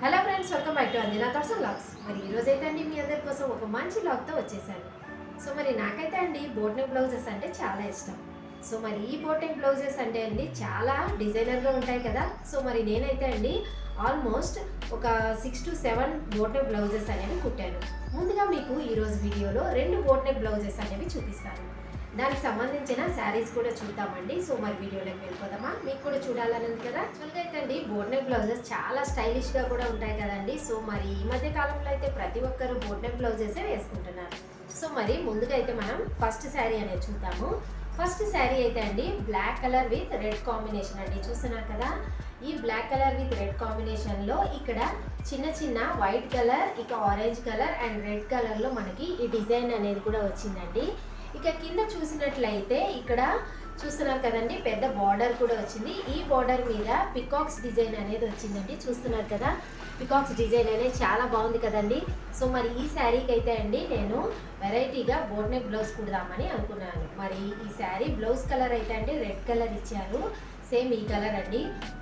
Hello friends welcome back to అందినా thoughts logs మరి ఈ అయితే అండి మీ అందరి కోసం ఒక మంచి లాగ్తో వచ్చేసాను. సో మరి నాకైతే అండి బోట్ బ్లౌజెస్ అంటే చాలా ఇష్టం. సో మరి ఈ బోట్ బ్లౌజెస్ అంటే అండి చాలా డిజైనర్గా ఉంటాయి కదా. సో మరి నేనైతే అండి ఆల్మోస్ట్ ఒక six to seven boat blouses అనేవి కుట్టాను. ముందుగా మీకు ఈరోజు వీడియోలో రెండు బోట్ బ్లౌజెస్ అనేవి చూపిస్తాను. దానికి సంబంధించిన శారీస్ కూడా చూద్దామండి. సో మరి వీడియోలోకి వెళ్ళిపోదామా? మీకు కూడా చూడాలని ఉంది కదా? యాక్చువల్గా అయితే అండి బోట్ బ్లౌజెస్ చాలా స్టైలిష్గా కూడా ఉంటాయి కదండి. సో మరి ఈ మధ్య కాలంలో అయితే ప్రతి ఒక్కరు బోట్ బ్లౌజెసే వేసుకుంటున్నారు. సో మరి ముందుగా అయితే మనం ఫస్ట్ శారీ అనేది చూద్దాము. ఫస్ట్ శారీ అయితే అండి black colour with red combination అండి. చూస్తున్నారు కదా? ఈ బ్లాక్ కలర్ విత్ రెడ్ కాంబినేషన్లో ఇక్కడ చిన్న చిన్న వైట్ కలర్ ఇక ఆరెంజ్ కలర్ అండ్ రెడ్ కలర్లో మనకి ఈ డిజైన్ అనేది కూడా వచ్చిందండి. ఇక కింద చూసినట్లయితే ఇక్కడ చూస్తున్నారు కదండి పెద్ద బార్డర్ కూడా వచ్చింది. ఈ బార్డర్ మీద పికాక్స్ డిజైన్ అనేది వచ్చిందండి. చూస్తున్నారు కదా పికాక్స్ డిజైన్ అనేది చాలా బాగుంది కదండి. సో మరి ఈ శారీకి అయితే అండి నేను వెరైటీగా బోట్ బ్లౌజ్ కుడదామని అనుకున్నాను. మరి ఈ శారీ బ్లౌజ్ కలర్ అయితే అండి రెడ్ కలర్ ఇచ్చారు. సేమ్ ఈ కలర్ అండి.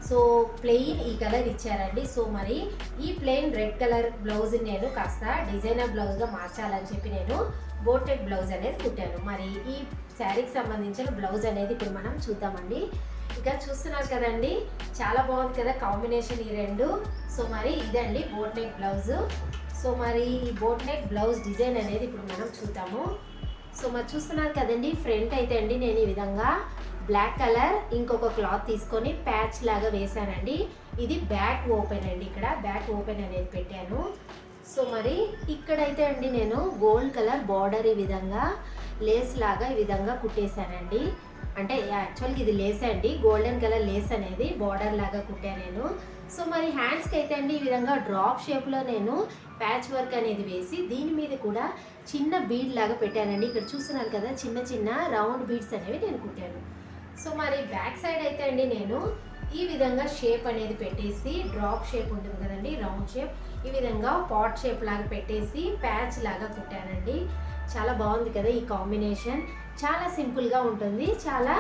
సో ప్లెయిన్ ఈ కలర్ ఇచ్చారండి. సో మరి ఈ ప్లెయిన్ రెడ్ కలర్ బ్లౌజ్ నేను కాస్త డిజైనర్ బ్లౌజ్గా మార్చాలని చెప్పి నేను బోటెడ్ బ్లౌజ్ అనేది కుట్టాను. మరి ఈ శారీకి సంబంధించిన బ్లౌజ్ అనేది ఇప్పుడు మనం చూద్దామండి. ఇక చూస్తున్నారు కదండి చాలా బాగుంది కదా కాంబినేషన్ ఈ రెండు. సో మరి ఇదండి బోట్ నెక్ బ్లౌజ్. సో మరి ఈ బోట్ నెక్ బ్లౌజ్ డిజైన్ అనేది ఇప్పుడు మనం చూద్దాము. సో మరి చూస్తున్నారు కదండి ఫ్రంట్ అయితే అండి నేను ఈ విధంగా బ్లాక్ కలర్ ఇంకొక క్లాత్ తీసుకొని ప్యాచ్ లాగా వేసానండి ఇది బ్యాక్ ఓపెన్ అండి ఇక్కడ. బ్యాక్ ఓపెన్ అనేది పెట్టాను. సో మరి ఇక్కడైతే అండి నేను గోల్డ్ కలర్ బార్డర్ ఈ విధంగా లేస్ లాగా ఈ విధంగా కుట్టేశానండి. అంటే యాక్చువల్గా ఇది లేస్ అండి. గోల్డెన్ కలర్ లేస్ అనేది బార్డర్ లాగా కుట్టాను నేను. సో మరి హ్యాండ్స్కి అయితే అండి ఈ విధంగా డ్రాప్ షేప్లో నేను ప్యాచ్ వర్క్ అనేది వేసి దీని మీద కూడా చిన్న బీడ్ లాగా పెట్టానండి. ఇక్కడ చూస్తున్నారు కదా చిన్న చిన్న రౌండ్ బీడ్స్ అనేవి నేను కుట్టాను. సో మరి బ్యాక్ సైడ్ అయితే అండి నేను ఈ విధంగా షేప్ అనేది పెట్టేసి డ్రాప్ షేప్ ఉంటుంది కదండి రౌండ్ షేప్. ఈ విధంగా పాట్ షేప్ లాగా పెట్టేసి ప్యాచ్ లాగా కుట్టానండి. చాలా బాగుంది కదా ఈ కాంబినేషన్. చాలా సింపుల్గా ఉంటుంది. చాలా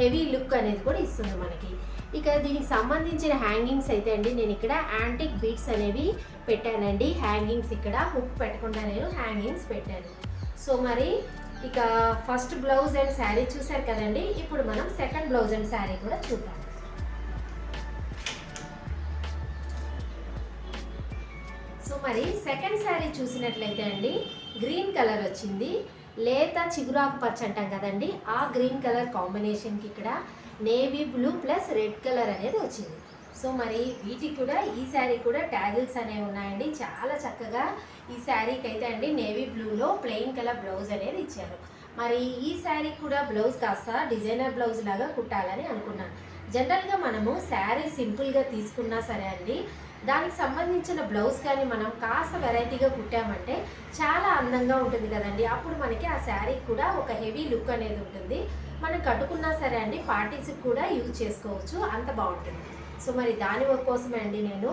హెవీ లుక్ అనేది కూడా ఇస్తుంది మనకి. ఇక దీనికి సంబంధించిన హ్యాంగింగ్స్ అయితే అండి నేను ఇక్కడ యాంటిక్ బీట్స్ అనేవి పెట్టానండి. హ్యాంగింగ్స్ ఇక్కడ హుక్ పెట్టకుండా నేను హ్యాంగింగ్స్ పెట్టాను. సో మరి ఇక ఫస్ట్ బ్లౌజ్ అండ్ శారీ చూసారు కదండి. ఇప్పుడు మనం సెకండ్ బ్లౌజ్ అండ్ శారీ కూడా చూద్దాం. సో మరి సెకండ్ శారీ చూసినట్లయితే అండి గ్రీన్ కలర్ వచ్చింది. లేత చిగురాకు పచ్చ అంటాం కదండి. ఆ గ్రీన్ కలర్ కాంబినేషన్కి ఇక్కడ navy blue plus red colour అనేది వచ్చింది. సో మరి వీటికి కూడా ఈ శారీ కూడా ట్యాగిల్స్ అనేవి ఉన్నాయండి. చాలా చక్కగా ఈ శారీకి అయితే అండి నేవీ బ్లూలో ప్లెయిన్ కలర్ బ్లౌజ్ అనేది ఇచ్చారు. మరి ఈ శారీ కూడా బ్లౌజ్ కాస్త డిజైనర్ బ్లౌజ్ లాగా కుట్టాలని అనుకున్నాను. జనరల్గా మనము శారీ సింపుల్గా తీసుకున్నా సరే అండి దానికి సంబంధించిన బ్లౌజ్ కానీ మనం కాస్త వెరైటీగా కుట్టామంటే చాలా అందంగా ఉంటుంది కదండి. అప్పుడు మనకి ఆ శారీ కూడా ఒక హెవీ లుక్ అనేది ఉంటుంది. మనం కట్టుకున్నా సరే అండి పార్టీస్కి కూడా యూజ్ చేసుకోవచ్చు. అంత బాగుంటుంది. సో మరి దాని కోసమే అండి నేను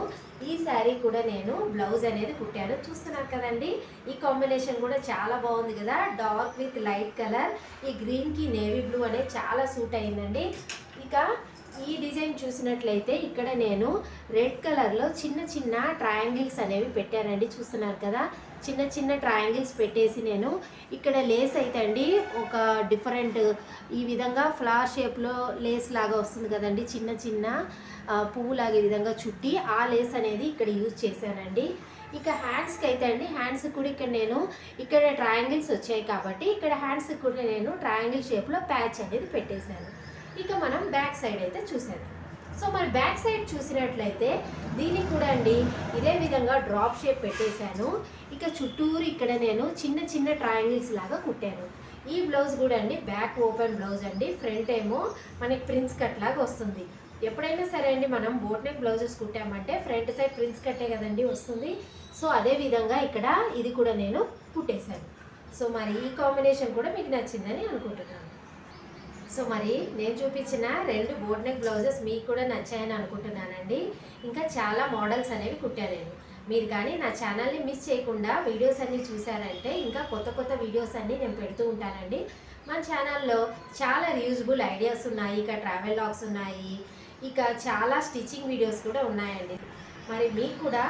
ఈ శారీ కూడా నేను బ్లౌజ్ అనేది కుట్టాను. చూస్తున్నారు కదండి ఈ కాంబినేషన్ కూడా చాలా బాగుంది కదా. డార్క్ విత్ లైట్ కలర్ ఈ గ్రీన్కి నేవీ బ్లూ అనేది చాలా సూట్ అయిందండి. ఇక ఈ డిజైన్ చూసినట్లయితే ఇక్కడ నేను రెడ్ కలర్లో చిన్న చిన్న ట్రయాంగిల్స్ అనేవి పెట్టానండి చూస్తున్నారు కదా? చిన్న చిన్న ట్రయాంగిల్స్ పెట్టేసి నేను ఇక్కడ లేస్ అయితే అండి ఒక డిఫరెంట్ ఈ విధంగా ఫ్లవర్ షేప్లో లేస్ లాగా వస్తుంది కదండి చిన్న చిన్న పువ్వులాగే విధంగా చుట్టి ఆ లేస్ అనేది ఇక్కడ యూజ్ చేశానండి. ఇక హ్యాండ్స్కి అయితే అండి హ్యాండ్స్ కూడా ఇక్కడ నేను ఇక్కడ ట్రయాంగిల్స్ వచ్చాయి కాబట్టి ఇక్కడ హ్యాండ్స్కి కూడా నేను ట్రయాంగిల్ షేప్లో ప్యాచ్ అనేది పెట్టేశాను. ఇక మనం బ్యాక్ సైడ్ అయితే చూసేద్దాం. సో మరి బ్యాక్ సైడ్ చూసినట్లయితే దీనికి కూడా అండి ఇదే విధంగా డ్రాప్ షేప్ పెట్టేశాను. ఇక చుట్టూరు ఇక్కడ నేను చిన్న చిన్న ట్రయాంగిల్స్ లాగా కుట్టాను. ఈ బ్లౌజ్ కూడా అండి బ్యాక్ ఓపెన్ బ్లౌజ్ అండి ఫ్రంట్ ఏమో మనకి ప్రిన్స్ కట్ లాగా వస్తుంది. ఎప్పుడైనా సరే అండి మనం బోట్ నెక్ బ్లౌజెస్ కుట్టామంటే ఫ్రంట్ సైడ్ ప్రిన్స్ కట్టే కదండి వస్తుంది. సో అదే విధంగా ఇక్కడ ఇది కూడా నేను కుట్టేశాను. సో మరి ఈ కాంబినేషన్ కూడా మీకు నచ్చిందని అనుకుంటున్నాను. సో మరి నేను చూపించిన రెండు బోట్ నెక్ బ్లౌజెస్ మీకు కూడా నచ్చాయని అనుకుంటున్నానండి. ఇంకా చాలా మోడల్స్ అనేవి కుట్టాను నేను. మీరు కానీ నా ఛానల్ని మిస్ చేయకుండా వీడియోస్ అన్నీ చూసారంటే ఇంకా కొత్త కొత్త వీడియోస్ అన్నీ నేను పెడుతూ ఉంటానండి. మన ఛానల్లో చాలా రీయూజబుల్ ఐడియాస్ ఉన్నాయి ఇక ట్రావెల్ లాగ్స్ ఉన్నాయి ఇక చాలా స్టిచ్చింగ్ వీడియోస్ కూడా ఉన్నాయండి. మరి మీకు కూడా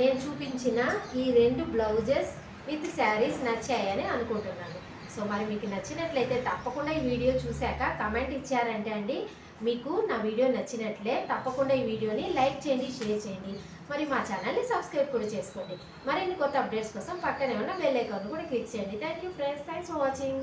నేను చూపించిన ఈ రెండు బ్లౌజెస్ విత్ శారీస్ నచ్చాయని అనుకుంటున్నాను. సో మరి మీకు నచ్చినట్లయితే తప్పకుండా ఈ వీడియో చూశాక కమెంట్ ఇచ్చారంటే అండి. మీకు నా వీడియో నచ్చినట్లే తప్పకుండా ఈ వీడియోని లైక్ చేయండి షేర్ చేయండి. మరి మా ఛానల్ని సబ్స్క్రైబ్ కూడా చేసుకోండి. మరిన్ని కొత్త అప్డేట్స్ కోసం పక్కనే ఉన్న బెల్ ఐకాన్ కూడా క్లిక్ చేయండి. Thank you friends. Thanks for watching.